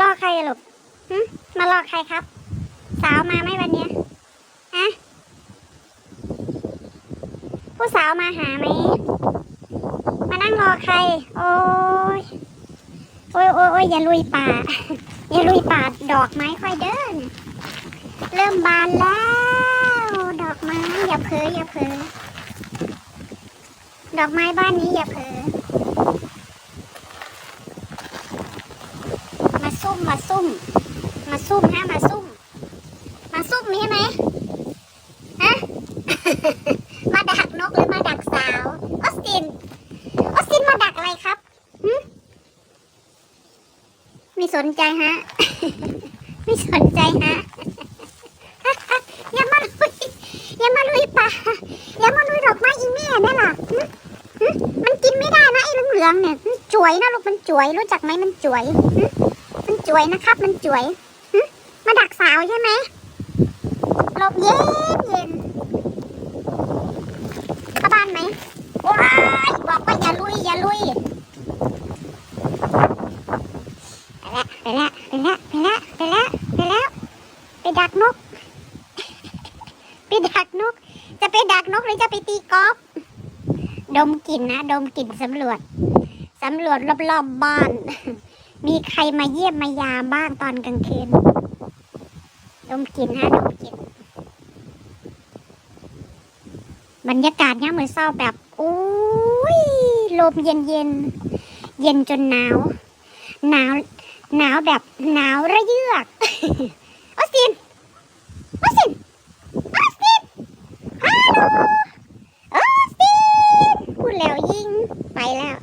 รอใครอะลูกมารอใครครับ สาวมาไหมวันเนี้ยฮะผู้สาวมาหาไหม มานั่งรอใคร โอ้ยโอ้ยโอ้ยโอ้ยอย่าลุยป่า อย่าลุยป่าดอกไม้ค่อยเดิน เริ่มบานแล้ว ดอกไม้อย่าเผลออย่าเผลอดอกไม้บ้านนี้อย่าเผลอ มาซุ่มมาซุ่ม มาซุ่มฮะมาซุ่ม มาซุ่มใช่ไหมฮะมาดักนกหรือมาดักสาวออสตินออสตินมาดักอะไรครับหึไม่สนใจฮะไม่สนใจฮะอย่ามาลุยอย่ามาลุยป่าอย่ามาลุยดอกไม้อีแม่นั่หึหึมันกินไม่ได้นะไอ้เหลืองๆเนี่ยมันจวยนะลูกมันจวยรู้จักไหมมันจวยมัน จวยนะครับ มันจวยมาดักสาวใช่ไหมหลบเย็นเย็นเข้าบ้านไหมว้ายบอกว่าอย่าลุยอย่าลุยไปแล้วไปแล้วไปแล้วไปแล้วไปแล้วไปดักนก ไปดักนก จะไปดักนกหรือจะไปตีกอล์ฟดมกลิ่นนะ ดมกลิ่นสำรวจสำรวจรอบๆบบ้าน มีใครมาเยี่ยมมายามบ้างตอนกลางคืนดมกลิ่นฮะดมกลิ่นบรรยากาศเนี่ยเหมือนเศร้าแบบอุ้ยลมเย็นเย็นเย็นจนหนาว หนาว หนาวแบบหนาวระเยือกออสตินออสตินออสตินฮัลโหลออสตินพูดแล้วยิงไปแล้ว